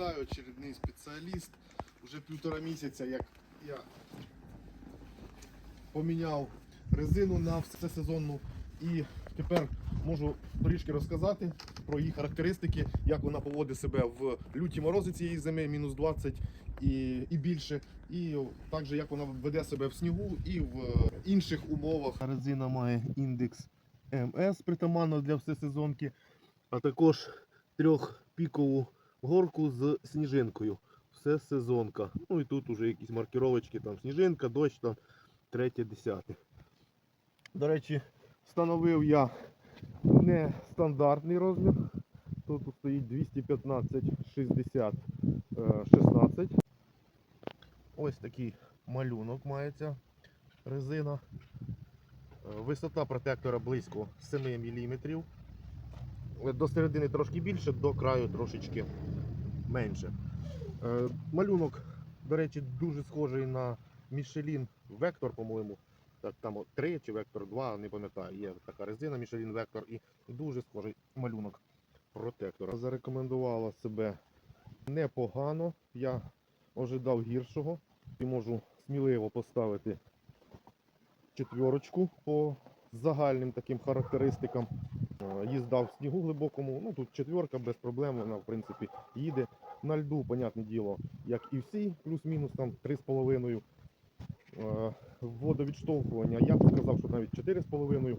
Вітаю, очередний спеціаліст. Уже півтора місяця, як я поміняв резину на всесезонну і тепер можу трішки розказати про її характеристики, як вона поводить себе в люті морози цієї зими, мінус 20 і, і більше, і також як вона веде себе в снігу і в інших умовах. Резина має індекс МС притаманно для всесезонки, а також трьохпікову горку з сніжинкою. Все сезонка. Ну і тут уже якісь маркіровочки, там сніжинка, дощ, там третє, десяте. До речі, встановив я нестандартний розмір. Тут стоїть 215 60 е, 16. Ось такий малюнок мається резина. Е, Висота протектора близько 7 мм. До середини трошки більше, до краю трошечки менше. Е, Малюнок, до речі, дуже схожий на Michelin Vector, по-моєму. Так, там от 3 чи Vector 2, не пам'ятаю. Є така резина Michelin Vector і дуже схожий малюнок протектора. Зарекомендувала себе непогано. Я ожидав гіршого і можу сміливо поставити четверочку по загальним таким характеристикам. Е, Їзда в снігу глибокому, ну тут четверка без проблем, вона в принципі їде. На льду, понятне діло, як і всі, плюс-мінус там 3,5. Е, Водовідштовхування, я б сказав, що навіть 4,5.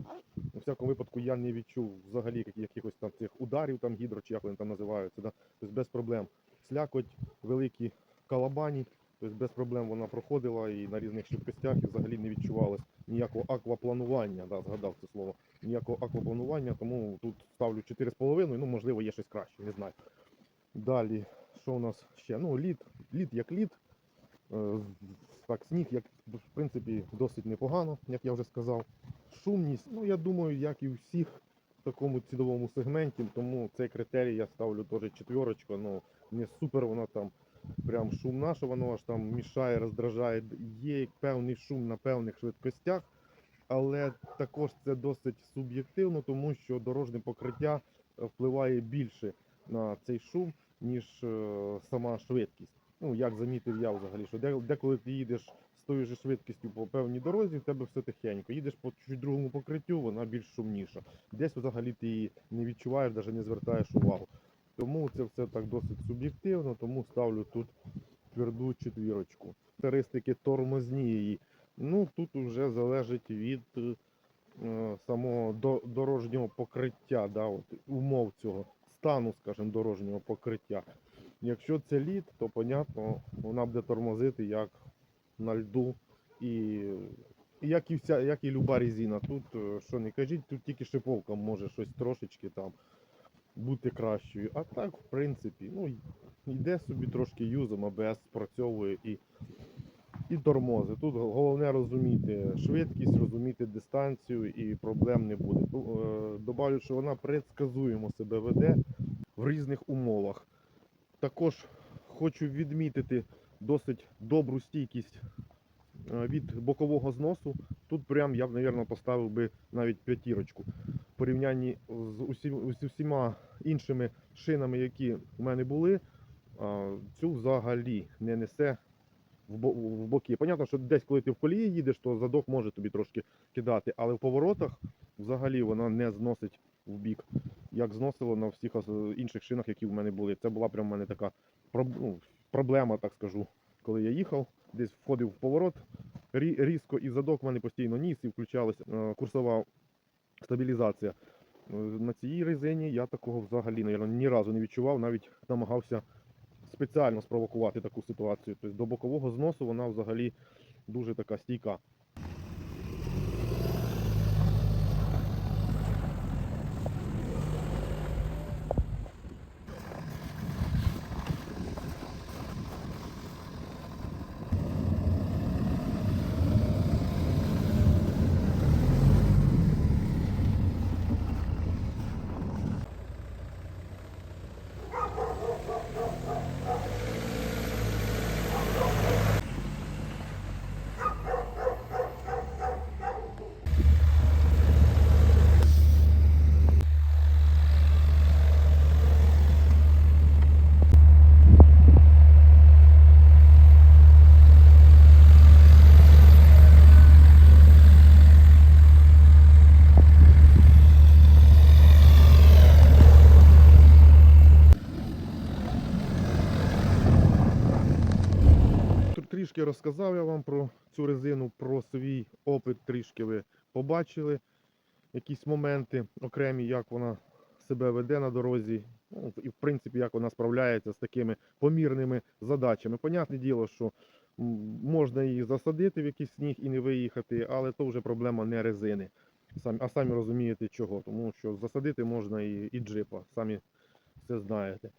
У всякому випадку я не відчув взагалі якихось там цих ударів, там гідро, чи як вони там називаються. Да? Тобто без проблем. Слякоть, великі калабані, тобто без проблем вона проходила і на різних швидкостях і взагалі не відчувалось ніякого аквапланування, да, згадав це слово, ніякого аквапланування, тому тут ставлю 4,5, ну можливо є щось краще, не знаю. Далі, що у нас ще? Ну, лід, лід як лід. Е, Так, сніг, як в принципі, досить непогано, як я вже сказав. Шумність, ну я думаю, як і у всіх в такому ціновому сегменті, тому цей критерій я ставлю теж четверочку. Ну, не супер вона там прям шумна, що воно аж там мішає, роздражає. Є певний шум на певних швидкостях, але також це досить суб'єктивно, тому що дорожнє покриття е, впливає більше на цей шум, ніж е, сама швидкість. Ну, як замітив я взагалі, що деколи ти їдеш з тою ж швидкістю по певній дорозі, в тебе все тихенько. Їдеш по чуть другому покриттю, вона більш шумніша. Десь взагалі ти її не відчуваєш, навіть не звертаєш увагу. Тому це все так досить суб'єктивно, тому ставлю тут тверду четвірочку. Характеристики тормозні. Ну, тут вже залежить від е, самого до, дорожнього покриття, да, от, умов цього стану, скажімо, дорожнього покриття. Якщо це лід, то понятно, вона буде тормозити як на льду. І, і як і вся, як і люба резина. Тут, е, що не кажіть, тут тільки шиповка може щось трошечки там бути кращою. А так, в принципі, ну, йде собі трошки юзом, АБС спрацьовує і, і тормози. Тут головне розуміти швидкість, розуміти дистанцію і проблем не буде. Е, Добавлю, що вона предсказуємо себе веде в різних умовах. Також хочу відмітити досить добру стійкість е, від бокового зносу. Тут прям я б, мабуть, поставив би навіть п'ятірочку. Порівнянні з усі- з усіма іншими шинами, які в мене були, цю взагалі не несе в боки. Понятно, що десь, коли ти в колії їдеш, то задок може тобі трошки кидати, але в поворотах взагалі вона не зносить в бік, як зносило на всіх інших шинах, які в мене були. Це була прям в мене така ну, проблема, так скажу. Коли я їхав, десь входив в поворот різко, і задок в мене постійно ніс, і включалася е, курсова стабілізація. Е, На цій резині я такого взагалі наверно, ні разу не відчував, навіть намагався спеціально спровокувати таку ситуацію. Тобто до бокового зносу вона взагалі дуже така стійка. Трішки розказав я вам про цю резину, про свій опит, трішки ви побачили якісь моменти окремі, як вона себе веде на дорозі, ну, і в принципі, як вона справляється з такими помірними задачами. Понятне діло, що можна її засадити в якийсь сніг і не виїхати, але то вже проблема не резини. А самі розумієте чого, тому що засадити можна і, і джипа, самі все знаєте.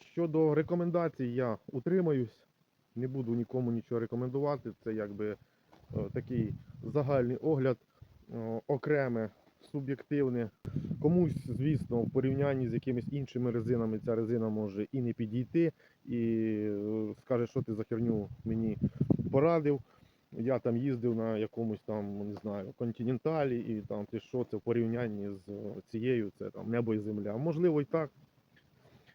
Щодо рекомендацій, я утримаюсь, не буду нікому нічого рекомендувати. Це якби е, такий загальний огляд, е, окреме, суб'єктивне. Комусь, звісно, в порівнянні з якимись іншими резинами ця резина може і не підійти, і е, скаже, що ти за херню мені порадив. Я там їздив на якомусь там, не знаю, континенталі, і там ти що це в порівнянні з цією, це там небо і земля. Можливо, і так.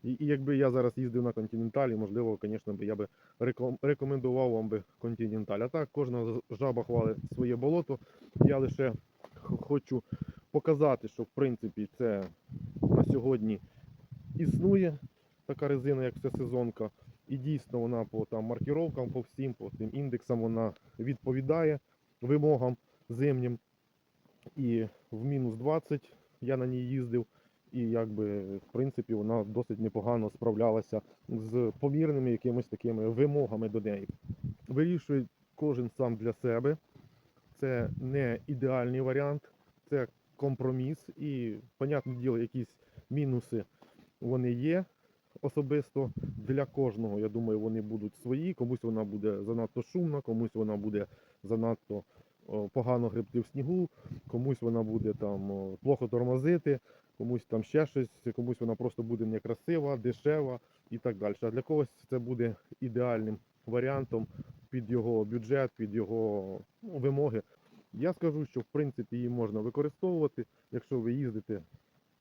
І, і якби я зараз їздив на континенталі, можливо, звісно, я би реком- рекомендував вам би континенталь. А так кожна жаба хвалить своє болото. Я лише хочу показати, що в принципі це на сьогодні існує така резина, як всесезонка. І дійсно вона по там маркіровкам, по всім, по тим індексам вона відповідає вимогам зимнім. І в мінус 20 я на ній їздив. І якби в принципі вона досить непогано справлялася з помірними якимись такими вимогами до неї. Вирішує кожен сам для себе. Це не ідеальний варіант, це компроміс. І, понятне діло, якісь мінуси вони є особисто для кожного. Я думаю, вони будуть свої. Комусь вона буде занадто шумна, комусь вона буде занадто погано гребти в снігу, комусь вона буде там плохо тормозити комусь там ще щось, комусь вона просто буде некрасива, дешева і так далі. А для когось це буде ідеальним варіантом під його бюджет, під його ну, вимоги. Я скажу, що в принципі її можна використовувати, якщо ви їздите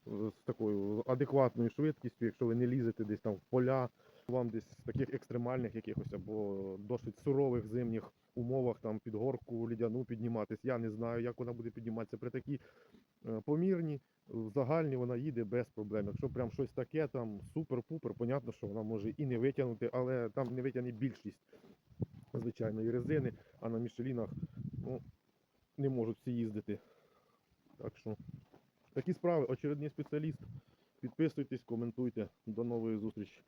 з такою адекватною швидкістю, якщо ви не лізете десь там в поля, вам десь в таких екстремальних якихось або досить сурових зимніх умовах там під горку лідяну підніматись. Я не знаю, як вона буде підніматися при такій е, помірні загальні вона їде без проблем. Якщо прям щось таке, там супер-пупер, понятно, що вона може і не витягнути, але там не витягне більшість звичайної резини, а на мішелінах ну, не можуть всі їздити. Так що такі справи, очередний спеціаліст. Підписуйтесь, коментуйте. До нової зустрічі.